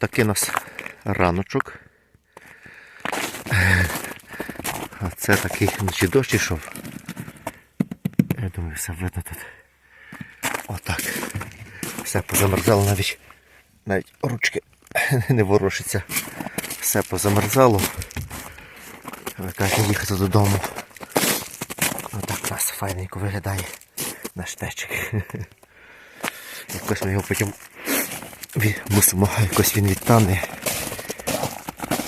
Отакий у нас раночок. А це такий вночі дощ ішов. Я думаю, все видно тут. Отак. Все позамерзало навіть. Навіть ручки не ворушаться. Все позамерзало. Ви їхати додому. Отак у нас файненько виглядає наш течик. Якось ми його потім мусимо, якось він відтане.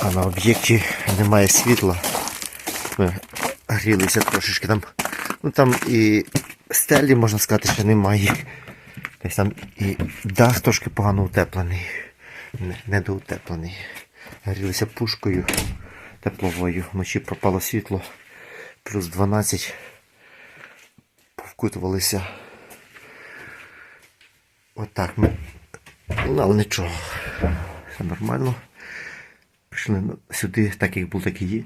А на об'єкті немає світла. Ми грілися трошечки там. Ну там і стелі, можна сказати, що немає. Десь там і дах трошки погано утеплений. Не- Недоутеплений. Грілися пушкою тепловою. Вночі пропало світло. Плюс 12. Повкутувалися. Отак ми. Ну, але нічого. Все нормально. Прийшли сюди, так як був, так і є.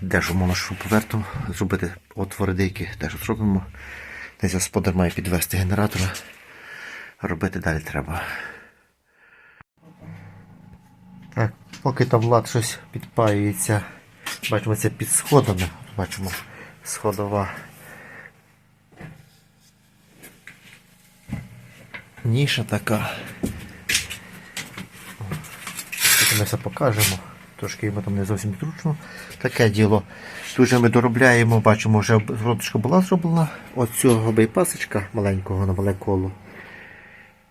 Держимо нашу поверту, зробити отвори деякі, теж зробимо. Десь господар має підвести генератора. Робити далі треба. Так, поки там влад щось підпаюється. Бачимо, це під сходами. Бачимо сходова. Ніша така. Тут ми все покажемо. Трошки йому там не зовсім зручно. Таке діло. Тут же ми доробляємо, бачимо, вже гроточка була зроблена. От цього байпасочка маленького на мале коло.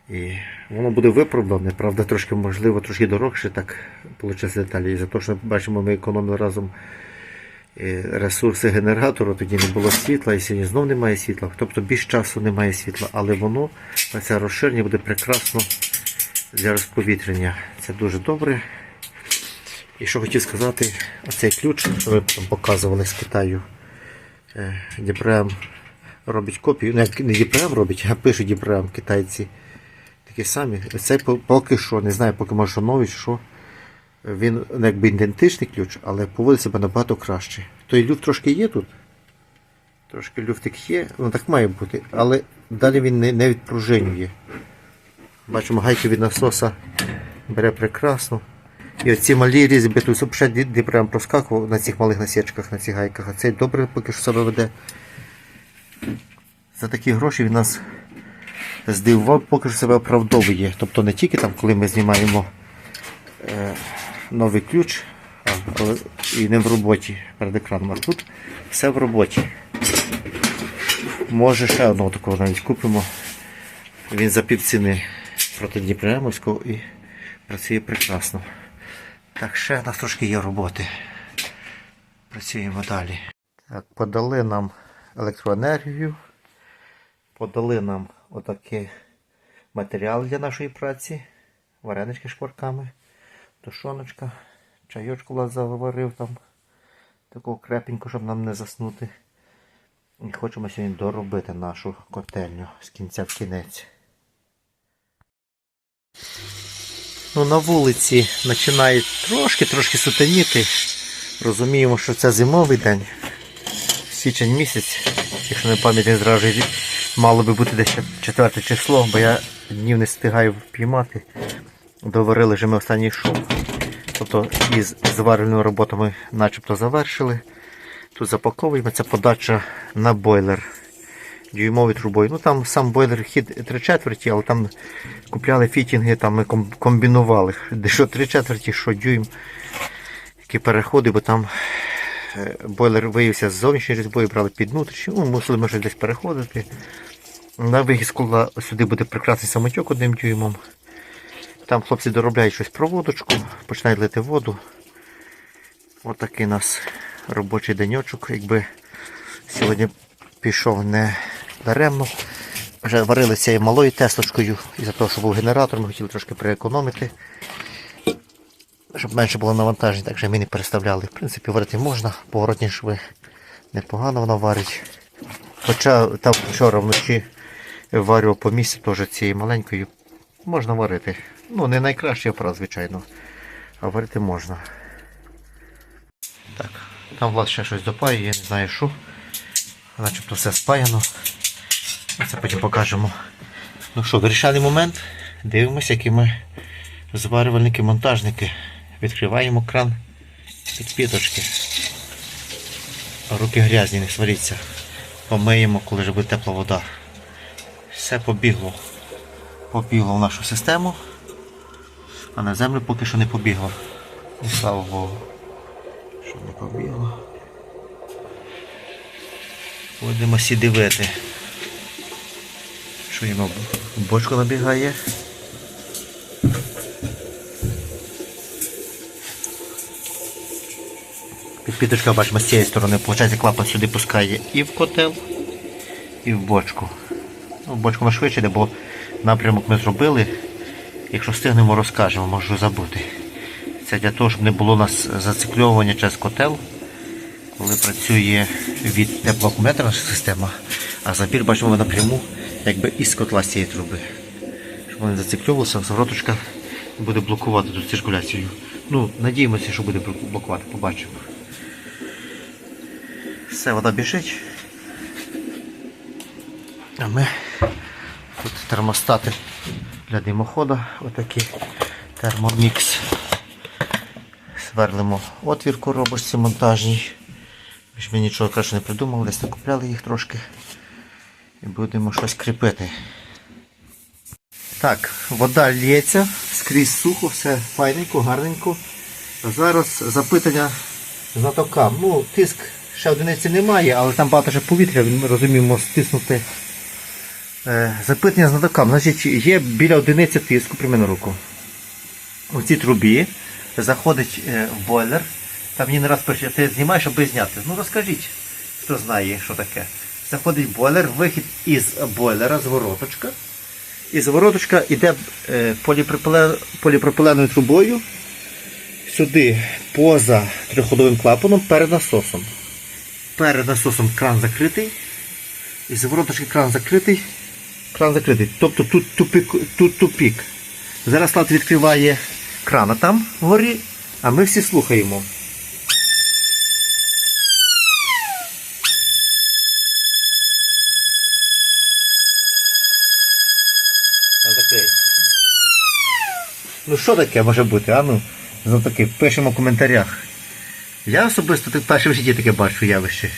І воно буде виправдане, правда, трошки можливо, трошки дорогше так вийшло деталі. І за те, що бачимо, ми економили разом ресурси генератору, тоді не було світла, і сьогодні знов немає світла. Тобто більш часу немає світла, але воно, це розширення буде прекрасно для розповітрення. Це дуже добре. І що хотів сказати, оцей ключ, що там показували з Китаю, е, Дібрем робить копію. Ну, не Дібрем робить, а пишуть Дібрем китайці. Такі самі. По- поки що, не знаю, поки може що що. Він ну, якби ідентичний ключ, але поводить себе набагато краще. Той люфт трошки є тут. Трошки люфтик є, ну так має бути, але далі він не, не відпружинює. Бачимо, гайки від насоса бере прекрасно. І оці малі різьби, тут взагалі дібрем проскакував на цих малих насічках, на цих гайках, а цей добре поки що себе веде. За такі гроші він нас здивував, поки що себе оправдовує. Тобто не тільки там, коли ми знімаємо е, новий ключ, і не в роботі перед екраном, а тут все в роботі. Може ще одного такого навіть купимо. Він за півціни проти Дніпремовського і працює прекрасно. Так, ще в нас трошки є роботи. Працюємо далі. Так, подали нам електроенергію, подали нам отакий матеріал для нашої праці, варенички шкварками, тушоночка, чайочку Влад заварив там, такого крепенько, щоб нам не заснути. І хочемо сьогодні доробити нашу котельню з кінця в кінець. Ну, на вулиці починає трошки-трошки сутеніти. Розуміємо, що це зимовий день. Січень місяць, якщо не пам'ятаю, зразу мало би бути десь 4 число, бо я днів не встигаю впіймати. Доварили вже ми останній шов. Тобто із зварювальними роботами начебто завершили. Тут запаковуємо, це подача на бойлер дюймовою трубою. Ну там сам бойлер хід 3 четверті, але там купляли фітінги, там ми комбінували. Де що 3 четверті, що дюйм. Які переходи, бо там е, бойлер виявився з зовнішньої різьбою, брали під внутрішню, ну, мусили ми щось десь переходити. На вихід з кола сюди буде прекрасний самотьок одним дюймом. Там хлопці доробляють щось проводочку, починають лити воду. Отакий у нас робочий денечок, якби сьогодні пішов не даремно. Вже варили цією малою тесточкою, із-за того, що був генератор, ми хотіли трошки переекономити. Щоб менше було навантажень, так що ми не переставляли. В принципі, варити можна, поворотні шви непогано вона варить. Хоча там вчора вночі варював по місці теж цією маленькою. Можна варити. Ну, не апарат, звичайно. А варити можна. Так, там Влад ще щось допає, я не знаю що. Начебто все спаяно. Це потім покажемо. Ну що, вирішальний момент. Дивимося, який ми зварювальники, монтажники. Відкриваємо кран підпіточки. Руки грязні, не сваріться. Помиємо, коли вже буде тепла вода. Все побігло. Побігло в нашу систему, а на землю поки що не побігло. І слава Богу, що не побігло. Будемо всі дивити. Що йому бочку набігає. Підпіточка, бачимо, з цієї сторони, виходить, клапан сюди пускає і в котел, і в бочку. Ну, в бочку ми швидше бо напрямок ми зробили. Якщо встигнемо, розкажемо, можу забути. Це для того, щоб не було у нас зацикльовування через котел, коли працює від теплоакумулятора система, а забір бачимо напряму якби із котла з цієї труби. Щоб вони зацикльовувалися, завороточка буде блокувати тут циркуляцію. Ну, надіємося, що буде блокувати, побачимо. Все, вода біжить. А ми тут термостати для димохода, отакі термомікс. Сверлимо отвір коробочці монтажній. Ми нічого краще не придумали, десь накупляли їх трошки. І будемо щось кріпити. Так, вода лється, скрізь сухо, все файненько, гарненько. А зараз запитання знатокам. Ну, тиск ще одиниці немає, але там багато ще повітря, ми розуміємо, стиснути. Е, запитання знатокам. Значить, є біля одиниці тиску, примерно руку. У цій трубі заходить е, в бойлер. Там мені не раз пише, ти знімаєш, аби зняти. Ну розкажіть, хто знає, що таке. Заходить бойлер, вихід із бойлера, звороточка. І звороточка йде е, поліпропилен, поліпропиленою трубою сюди поза трьохходовим клапаном перед насосом. Перед насосом кран закритий. І звороточки кран закритий. Кран закритий. Тобто тут тупик. Тут тупик. Зараз Слав відкриває крана там вгорі, а ми всі слухаємо. Ну що таке може бути, а ну? За таке, пишемо в коментарях. Я особисто перше в житті таке бачу явище.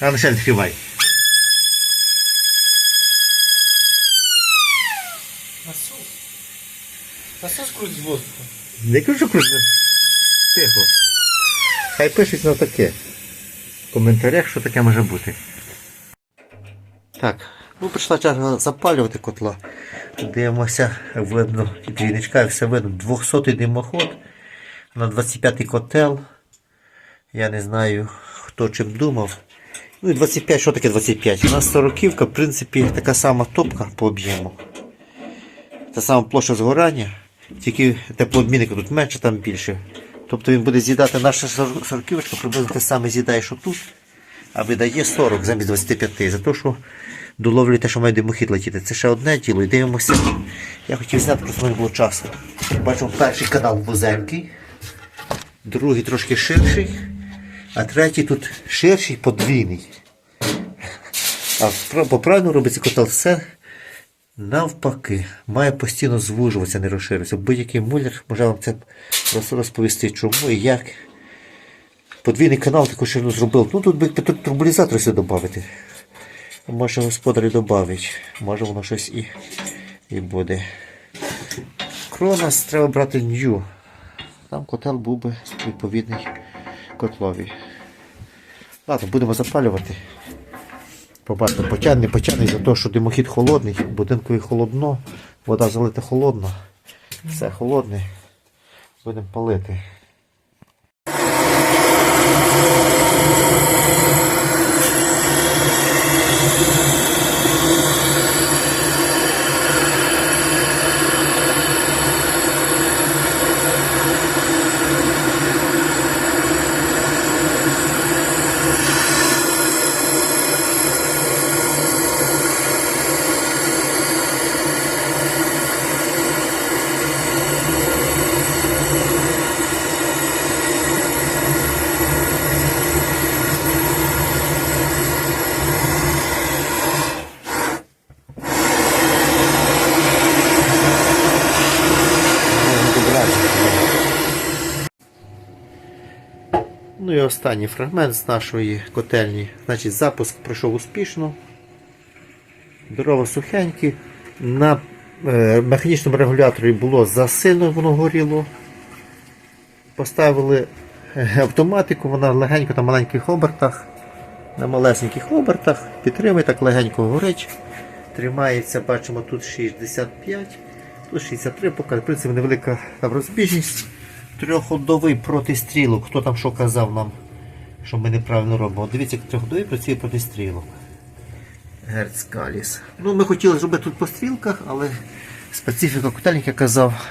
А ну ще відкривай. Воздухом. Не кажу кружно. Тихо. Хай пишуть на таке. В коментарях, що таке може бути. Так, ну прийшла черга запалювати котла. Дивимося, видно, двійничка, і все видно. 200-й димоход на 25-й котел. Я не знаю, хто чим думав. Ну і 25, що таке 25? У нас 40 в принципі, така сама топка по об'єму. Та сама площа згорання, тільки теплообмінника тут менше, там більше. Тобто він буде з'їдати наша сор- сороківочка, приблизно те саме з'їдає, що тут, а видає 40 замість 25. За те, що доловлює те, що має димохід летіти. Це ще одне діло. І дивимося. Я хотів зняти, просто не було часу. Бачимо перший канал вузенький, другий трошки ширший, а третій тут ширший, подвійний. А по правильно робиться котел все навпаки. Має постійно звужуватися, не розширюватися. Будь-який муляр може вам це роз- розповісти, чому і як. Подвійний канал таку ширину зробив. Ну тут би тут турбулізатор сюди додати. Може господарі додавить. Може воно щось і, і буде. Кронос треба брати New. Там котел був би відповідний котлові. Ладно, будемо запалювати побачимо, потягне, потягне за те, що димохід холодний, в будинку і холодно, вода залита холодно, все холодне, будемо палити. І останній фрагмент з нашої котельні. Значить, запуск пройшов успішно. Дрова сухенькі. На е, механічному регуляторі було засильно воно горіло. Поставили е, автоматику, вона легенько на маленьких обертах. На малесеньких обертах. Підтримує так легенько горить. Тримається, бачимо, тут 65, тут 63, поки в принципі невелика розбіжність. Трьохходовий протистрілок. Хто там що казав нам, що ми неправильно робимо? Дивіться, як трьохходовий працює протистрілок. Герц Каліс. Ну, ми хотіли зробити тут по стрілках, але специфіка котельника казав,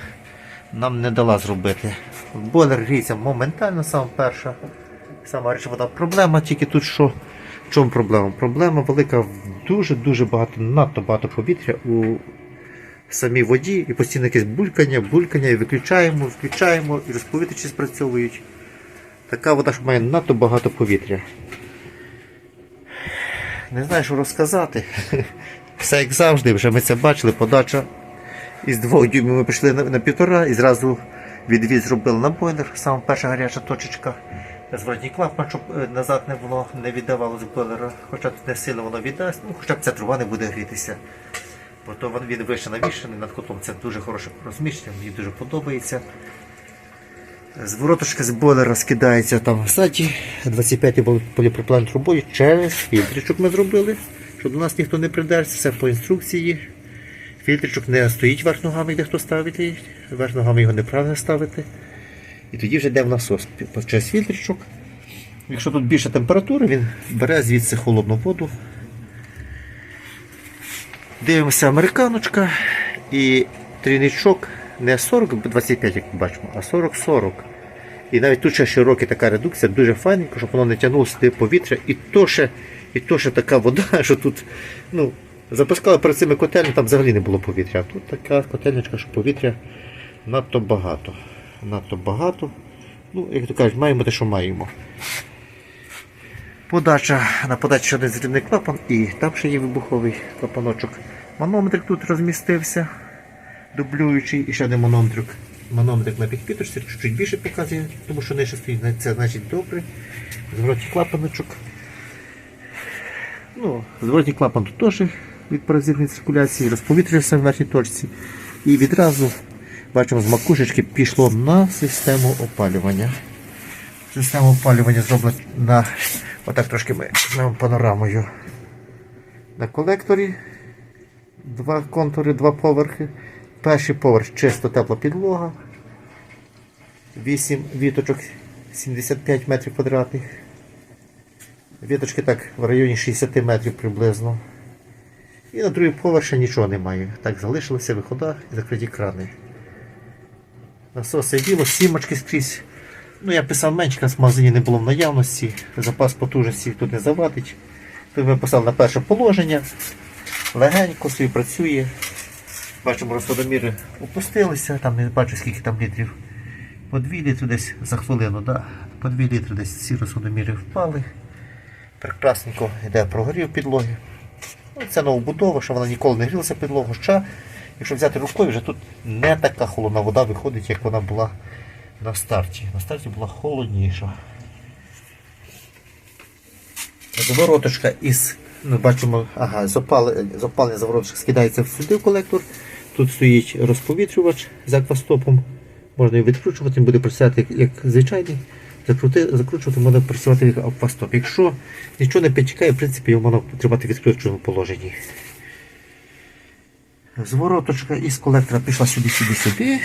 нам не дала зробити. Бойлер гріється моментально, саме перша. Сама річ вода проблема, тільки тут що. В чому проблема? Проблема велика, дуже-дуже багато, надто багато повітря у самій воді і постійно якесь булькання, булькання, і виключаємо, включаємо, і розповідачі спрацьовують. Така вода, що має надто багато повітря. Не знаю, що розказати. Все як завжди, вже ми це бачили, подача із двох дюймів ми пішли на, на півтора і зразу відвід зробили на бойлер, саме перша гаряча точечка. Зворотній клапан, щоб е, назад не було, не віддавало з бойлера. Хоча тут не сильно воно віддасть, ну хоча б ця труба не буде грітися. То він- вище навішений над котлом. Це дуже хороше розміщення, мені дуже подобається. Звороточка з бойлера скидається там ззаді. 25 поліпропилен трубою через фільтричок ми зробили, щоб до нас ніхто не придерся, все по інструкції. Фільтричок не стоїть верх ногами, де хто ставить, верх ногами його неправильно ставити. І тоді вже йде в насос через фільтричок. Якщо тут більше температури, він бере звідси холодну воду. Дивимося американочка і трійничок не 40-25, як ми бачимо, а 40-40. І навіть тут ще широка така редукція, дуже файненько, щоб воно не тягнуло сюди повітря. І то ще, і то ще така вода, що тут, ну, запускали перед цими котельнями, там взагалі не було повітря. А тут така котельничка, що повітря надто багато. Надто багато. Ну, як то кажуть, маємо те, що маємо. Подача на подачі один зрівний клапан і там ще є вибуховий клапаночок. Манометрик тут розмістився, дублюючий, і ще один манометрик. Манометрик на підпіточці, чуть більше показує, тому що нижче стоїть, це значить добре. Зворотній клапаночок. Ну, зворотній клапан тут теж від паразитної циркуляції, розповітрювався в верхній точці. І відразу бачимо з макушечки пішло на систему опалювання. Система опалювання зроблена на отак трошки ми візьмемо панорамою. На колекторі два контури, два поверхи. Перший поверх чисто тепла підлога. 8 віточок 75 метрів квадратних. Віточки так в районі 60 метрів приблизно. І на другий поверх нічого немає. Так залишилися вихода і закриті крани. Насоси діло, сімочки скрізь. Ну, я писав менше, в магазині не було в наявності, запас потужності тут не завадить. Тут ми писав на перше положення, легенько собі працює. Бачимо, розходоміри опустилися, там не бачу скільки там літрів. По 2 літри десь за хвилину, да? по 2 літри десь ці розходоміри впали. Прекрасненько йде прогорів підлоги. Ну, це новобудова, що вона ніколи не грілася підлогу. Ще, якщо взяти рукою, вже тут не така холодна вода виходить, як вона була на старті. На старті була холодніша. Завороточка із, ми бачимо, ага, з опалення завороточка скидається сюди в колектор. Тут стоїть розповітрювач з аквастопом. Можна його відкручувати, буде працювати як, звичайний. Закрути, закручувати можна працювати як аквастоп. Якщо нічого не підтікає, в принципі, його можна тримати в відкритому положенні. Звороточка із колектора пішла сюди, сюди,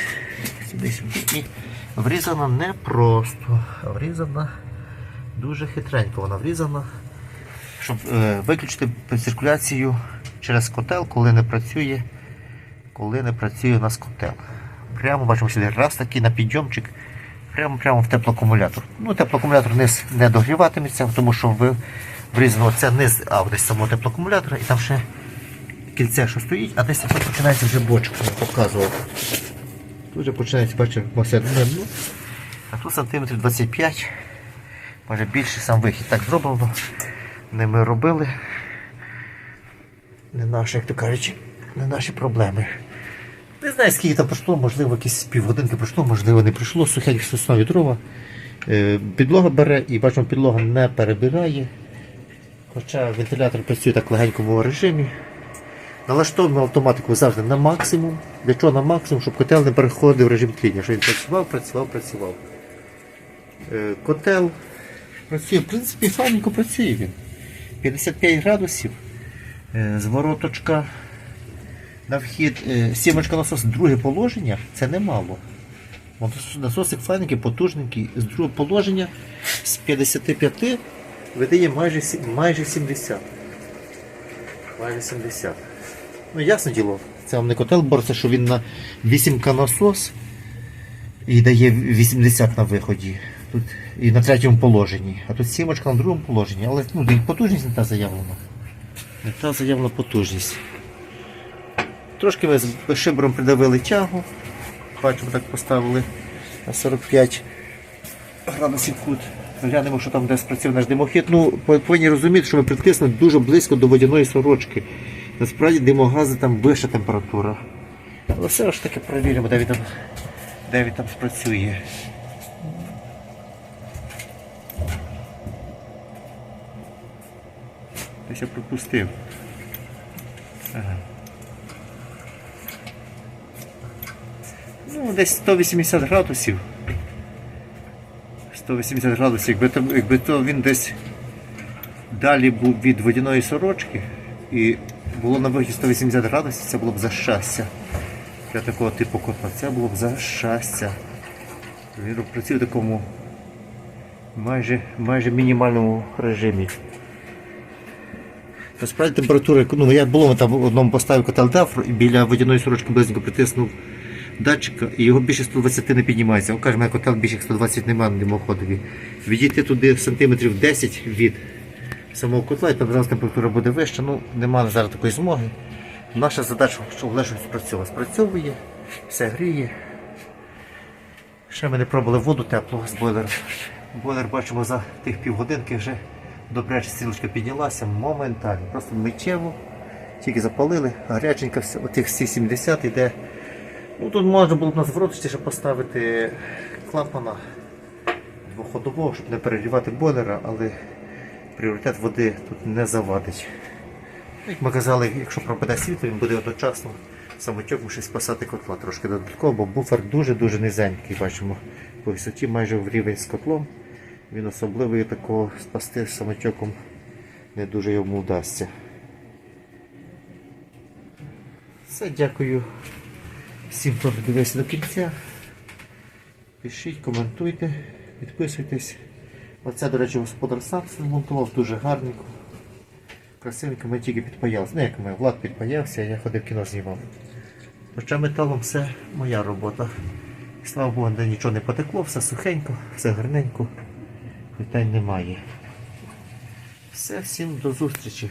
врізана не просто, а врізана дуже хитренько вона врізана. Щоб е, виключити циркуляцію через котел, коли не працює, коли не працює у нас котел. Прямо бачимо сюди раз такий на підйомчик, прямо прямо в теплоакумулятор. Ну, теплоакумулятор низ не догріватиметься, тому що ви врізано це низ, а десь самого теплоакумулятора і там ще кільце, що стоїть, а десь починається вже бочка, я показував. Тут вже починається, бачите, масет ну, а тут сантиметрів 25, може більше сам вихід. Так зроблено. Не ми робили. Не наші, як то кажуть, не наші проблеми. Не знаю, скільки там пройшло, можливо, якісь півгодинки пройшло, можливо, не пройшло, сухенькі соснові дрова. Е, Підлога бере і бачимо, підлога не перебирає. Хоча вентилятор працює так в легенькому режимі. Налаштовуємо автоматику завжди на максимум. Для чого на максимум, щоб котел не переходив в режим тління, щоб він працював, працював, працював. Е, Котел працює, в принципі, файненько працює він. 55 градусів. Е, Звороточка на вхід. е, Сімочка насос, друге положення це немало. Насосик файненький, потужненький. З другого положення з 55 видає майже, майже 70. Майже 70. Ну, ясне діло, це вам не котел що він на 8К насос і дає 80 на виході. Тут і на третьому положенні. А тут сімочка на другому положенні. Але ну, потужність не та заявлена. Не та заявлена потужність. Трошки ми з шибром придавили тягу. Бачимо, так поставили на 45 градусів кут. Глянемо, що там де спрацює наш димохід. Ну, повинні розуміти, що ми притиснули дуже близько до водяної сорочки. Насправді димогази там вища температура. Але все ж таки перевіримо, де він там, де він там спрацює. Десь я пропустив. Ага. Ну, десь 180 градусів. 180 градусів, якби то, якби то він десь далі був від водяної сорочки і було на вигляді 180 градусів, це було б за щастя. Для такого типу котла. Це було б за щастя. Він працює в такому майже, майже мінімальному режимі. Насправді температура, ну я було там в одному поставив котел Дафро і біля водяної сорочки близненько притиснув датчика і його більше 120 не піднімається. Він каже, котел більше як 120 немає на димоходові. Відійти туди сантиметрів 10 від самого котла, і зараз температура буде вища, ну немає зараз такої змоги. Наша задача, щоб легше спрацьовувало. Спрацьовує, все гріє. Ще ми не пробували воду теплу з бойлера. Бойлер бачимо за тих півгодинки вже добряче стрілочка піднялася моментально. Просто миттєво, тільки запалили, гаряченька отих всі 70 йде. Ну, тут можна було б на звороточці ще поставити клапана двоходового, щоб не перегрівати бойлера, але пріоритет води тут не завадить. Як ми казали, якщо пропаде світло, він буде одночасно самотьоком ще спасати котла трошки додатково, бо буфер дуже-дуже низенький, бачимо, по висоті майже в рівень з котлом. Він особливо такого спасти самотьоком не дуже йому вдасться. Все, дякую всім, хто дивився до кінця. Пишіть, коментуйте, підписуйтесь. Оце, до речі, господар сам змонтував дуже гарненько. Красивенько ми тільки підпаялися. Ну як ми, Влад підпаявся, я ходив кіно знімав. Хоча металом все моя робота. Слава Богу, де нічого не потекло, все сухенько, все гарненько. Питань немає. Все, всім до зустрічі.